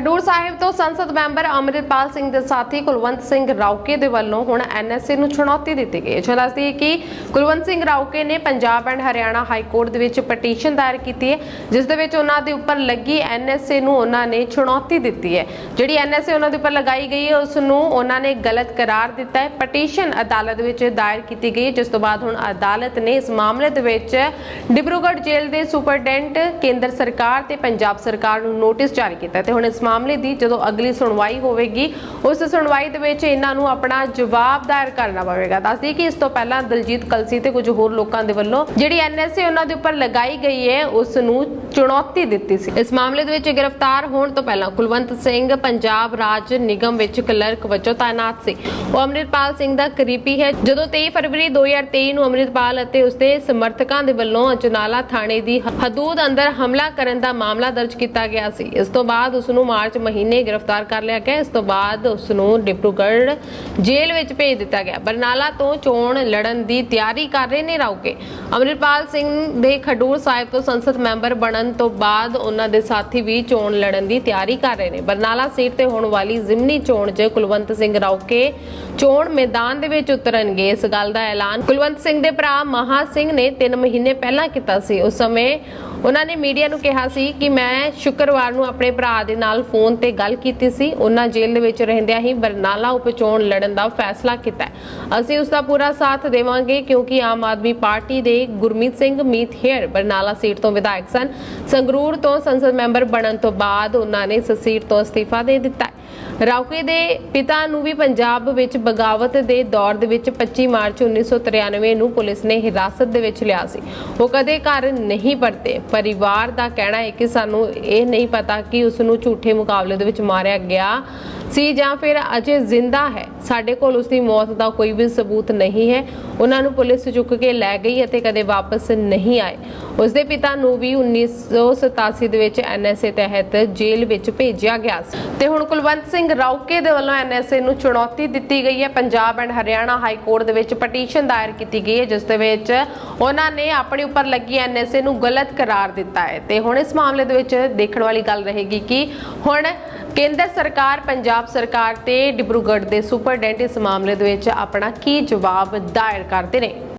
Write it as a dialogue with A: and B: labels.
A: ਖਡੂਰ ਸਾਹਿਬ ਤੋਂ ਸੰਸਦ ਮੈਂਬਰ ਅਮਰਿਤਪਾਲ ਸਿੰਘ ਦੇ ਸਾਥੀ ਕੁਲਵੰਤ ਸਿੰਘ ਰਾਉਕੇ ਦੇ ਵੱਲੋਂ ਹੁਣ ਐਨਐਸਏ ਨੂੰ ਚੁਣੌਤੀ ਦਿੱਤੀ ਗਈ ਹੈ। ਦੱਸਦੀ ਕਿ ਕੁਲਵੰਤ ਸਿੰਘ ਰਾਉਕੇ ਨੇ Punjab and Haryana high court ਦੇ ਵਿੱਚ ਪਟੀਸ਼ਨ ਦਾਇਰ ਕੀਤੀ ਹੈ, ਜਿਸ ਦੇ ਵਿੱਚ ਉਹਨਾਂ ਦੇ ਉੱਪਰ ਲੱਗੀ ਐਨਐਸਏ ਨੂੰ ਉਹਨਾਂ ਨੇ ਚੁਣੌਤੀ ਦਿੱਤੀ ਹੈ। ਜਿਹੜੀ ਐਨਐਸਏ ਉਹਨਾਂ ਦੇ ਉੱਪਰ ਲਗਾਈ ਗਈ ਹੈ, ਉਸ ਨੂੰ ਉਹਨਾਂ ਨੇ ਗਲਤ ਕਰਾਰ ਦਿੱਤਾ ਹੈ। ਪਟੀਸ਼ਨ ਅਦਾਲਤ ਵਿੱਚ ਦਾਇਰ ਕੀਤੀ ਗਈ ਜਿਸ ਤੋਂ ਬਾਅਦ ਹੁਣ ਅਦਾਲਤ ਨੇ ਇਸ ਮਾਮਲੇ ਦੇ ਵਿੱਚ ਡਿਬਰੂਗੜ੍ਹ ਜੇਲ੍ਹ ਦੇ ਸੁਪਰਡੈਂਟ ਕੇਂਦਰ ਸਰਕਾਰ ਤੇ ਪੰਜਾਬ ਸਰਕਾਰ ਨੂੰ ਨੋਟਿਸ ਜਾਰੀ ਕੀਤਾ ਤੇ ਹੁਣ ਇਸ ਮਾਮਲੇ ਦੀ ਜਦੋਂ ਅਗਲੀ ਸੁਣਵਾਈ ਹੋਵੇਗੀ, ਉਸ ਸੁਣਵਾਈ ਦੇ ਵਿੱਚ ਇਹਨਾਂ ਨੂੰ ਆਪਣਾ ਜਵਾਬ ਦਾਇਰ ਕਰਨਾ ਪਵੇਗਾ। ਦੱਸਦੀ ਕਿ ਇਸ ਤੋਂ ਪਹਿਲਾਂ ਦਲਜੀਤ ਕਲਸੀ ਤੇ ਕੁਝ ਹੋਰ ਲੋਕਾਂ ਦੇ ਵੱਲੋਂ ਜਿਹੜੀ ਐਨਐਸਏ ਉਹਨਾਂ ਦੇ ਉੱਪਰ ਲਗਾਈ ਗਈ ਹੈ, ਉਸ ਨੂੰ ਚੁਣੌਤੀ ਦਿੱਤੀ ਸੀ। ਇਸ ਮਾਮਲੇ ਦੇ ਵਿੱਚ ਗ੍ਰਿਫਤਾਰ ਹੋਣ ਤੋਂ ਪਹਿਲਾਂ ਕੁਲਵੰਤ ਸਿੰਘ ਪੰਜਾਬ ਰਾਜ ਨਿਗਮ ਵਿੱਚ ਕਲਰਕ ਵਜੋਂ ਤਾਇਨਾਤ ਸੀ। ਉਹ ਅਮਰਿਤਪਾਲ ਸਿੰਘ ਦਾ ਕਰੀਬੀ ਹੈ। ਜਦੋਂ 23 ਫਰਵਰੀ 2023 ਨੂੰ ਅਮਰਿਤਪਾਲ ਅਤੇ ਉਸਦੇ ਸਮਰਥਕਾਂ ਦੇ ਵੱਲੋਂ ਅਜਨਾਲਾ ਥਾਣੇ ਦੀ ਹਦੂਦ ਅੰਦਰ ਹਮਲਾ ਕਰਨ ਦਾ ਮਾਮਲਾ ਦਰਜ ਕੀਤਾ ਗਿਆ ਸੀ। ਇਸ ਤੋਂ ਬਾਅਦ ਉਸ ਨੂੰ ਮਾਰਚ ਮਹੀਨੇ ਗ੍ਰਿਫਤਾਰ ਕਰ ਲਿਆ ਗਿਆ। ਇਸ ਤੋਂ ਬਾਅਦ ਉਸ ਨੂੰ ਡਿਬਰੂਗੜ੍ਹ ਜੇਲ੍ਹ ਵਿੱਚ ਭੇਜ ਦਿੱਤਾ ਗਿਆ। ਬਰਨਾਲਾ ਤੋਂ ਚੋਣ ਲੜਨ ਦੀ ਤਿਆਰੀ ਕਰ ਰਹੇ ਨੇ ਰਾਉਕੇ ਅਮਰਿਤਪਾਲ ਸਿੰਘ ਦੇ ਖਡੂਰ ਸਾਹਿਬ ਤੋਂ ਸੰਸਦ ਮੈਂਬਰ ਬਣਨ ਤੋਂ ਬਾਅਦ ਉਹਨਾਂ ਦੇ ਸਾਥੀ ਵੀ ਚੋਣ ਲੜਨ ਦੀ ਤਿਆਰੀ ਕਰ ਰਹੇ ਨੇ। ਬਰਨਾਲਾ ਸੀਟ ਤੇ ਹੋਣ ਵਾਲੀ ਜ਼ਿਮਨੀ ਚੋਣ 'ਚ ਕੁਲਵੰਤ ਸਿੰਘ ਰਾਉਕੇ ਚੋਣ ਮੈਦਾਨ ਦੇ ਵਿੱਚ ਉਤਰਨਗੇ। ਇਸ ਗੱਲ ਦਾ ਐਲਾਨ ਕੁਲਵੰਤ ਸਿੰਘ ਦੇ ਭਰਾ ਮਹਾ ਸਿੰਘ ਨੇ 3 ਮਹੀਨੇ ਪਹਿਲਾਂ ਕੀਤਾ ਸੀ। ਉਸ ਸਮੇਂ ਉਹਨਾਂ ਨੇ ਮੀਡੀਆ ਨੂੰ ਕਿਹਾ ਸੀ ਕਿ ਮੈਂ ਸ਼ੁੱਕਰਵਾਰ ਨੂੰ ਆਪਣੇ ਭਰਾ ਦੇ ਨਾਲ ਫੋਨ ਤੇ ਗੱਲ ਕੀਤੀ ਸੀ। ਉਹਨਾਂ ਜੇਲ੍ਹ ਦੇ ਵਿੱਚ ਰਹਿੰਦਿਆਂ ਹੀ ਬਰਨਾਲਾ ਉਪਚੋਣ ਲੜਨ ਦਾ ਫੈਸਲਾ ਕੀਤਾ ਅਸੀਂ ਉਸ ਦਾ ਪੂਰਾ ਸਾਥ ਦੇਵਾਂਗੇ ਕਿਉਂਕਿ ਆਮ ਆਦਮੀ ਪਾਰਟੀ ਦੇ ਗੁਰਮੀਤ ਸਿੰਘ, ਮੀਤ ਹੇਅਰ ਬਰਨਾਲਾ ਸੀਟ ਤੋਂ ਵਿਧਾਇਕ ਸਨ। ਸੰਗਰੂਰ ਤੋਂ ਸੰਸਦ ਮੈਂਬਰ ਬਣਨ ਤੋਂ ਬਾਅਦ ਉਹਨਾਂ ਨੇ ਇਸ ਸੀਟ ਤੋਂ ਅਸਤੀਫਾ ਦੇ ਦਿੱਤਾ ਰਾਉਕੇ ਦੇ ਪਿਤਾ ਨੂੰ ਵੀ ਪੰਜਾਬ ਵਿੱਚ ਬਗਾਵਤ ਦੇ ਦੌਰ ਦੇ ਵਿੱਚ 25 ਮਾਰਚ 1993 ਨੂੰ ਪੁਲਿਸ ਨੇ ਹਿਰਾਸਤ ਦੇ ਵਿੱਚ ਲਿਆ ਸੀ। ਉਹ ਕਦੇ ਘਰ ਨਹੀਂ ਪਰਤੇ। ਪਰਿਵਾਰ ਦਾ ਕਹਿਣਾ ਹੈ ਕਿ ਸਾਨੂੰ ਇਹ ਨਹੀਂ ਪਤਾ ਕਿ ਉਸ ਨੂੰ ਝੂਠੇ ਮੁਕਾਬਲੇ ਦੇ ਵਿੱਚ ਮਾਰਿਆ ਗਿਆ ਸੀ ਜਾਂ ਫਿਰ ਅਜੇ ਜ਼ਿੰਦਾ ਹੈ। ਸਾਡੇ ਕੋਲ ਉਸ ਦੀ ਮੌਤ ਦਾ ਕੋਈ ਵੀ ਸਬੂਤ ਨਹੀਂ ਹੈ। ਉਹਨਾਂ ਨੂੰ ਪੁਲਿਸ ਚੁੱਕ ਕੇ ਲੈ ਗਈ ਅਤੇ ਕਦੇ ਵਾਪਸ ਨਹੀਂ ਆਏ। ਉਸ ਦੇ ਪਿਤਾ ਨੂੰ ਵੀ 1987 ਦੇ ਵਿੱਚ ਐਨਐਸਏ ਤਹਿਤ ਜੇਲ੍ਹ ਵਿੱਚ ਭੇਜਿਆ ਗਿਆ ਸੀ। ਤੇ ਹੁਣ ਕੁਲਵੰਤ ਸਿੰਘ ਰਾਉਕੇ ਦੇ ਵੱਲੋਂ ਐਨਐਸਏ ਨੂੰ ਚੁਣੌਤੀ ਦਿੱਤੀ ਗਈ ਹੈ। Punjab and Haryana high court ਦੇ ਵਿੱਚ ਪਟੀਸ਼ਨ ਦਾਇਰ ਕੀਤੀ ਗਈ ਹੈ, ਜਿਸ ਦੇ ਵਿੱਚ ਉਹਨਾਂ ਨੇ ਆਪਣੇ ਉੱਪਰ ਲੱਗੀ ਐਨਐਸਏ ਨੂੰ ਗਲਤ ਕਰਾਰ ਦਿੱਤਾ ਹੈ। ਤੇ ਹੁਣ ਇਸ ਮਾਮਲੇ ਦੇ ਵਿੱਚ ਦੇਖਣ ਵਾਲੀ ਗੱਲ ਰਹੇਗੀ ਕਿ ਹੁਣ ਕੇਂਦਰ ਸਰਕਾਰ, ਪੰਜਾਬ ਸਰਕਾਰ ਤੇ ਡਿਬਰੂਗੜ੍ਹ ਦੇ ਸੁਪਰਡੈਂਟ ਇਸ ਮਾਮਲੇ ਦੇ ਵਿੱਚ ਆਪਣਾ ਕੀ ਜਵਾਬ ਦਾਇਰ ਕਰਦੇ ਨੇ।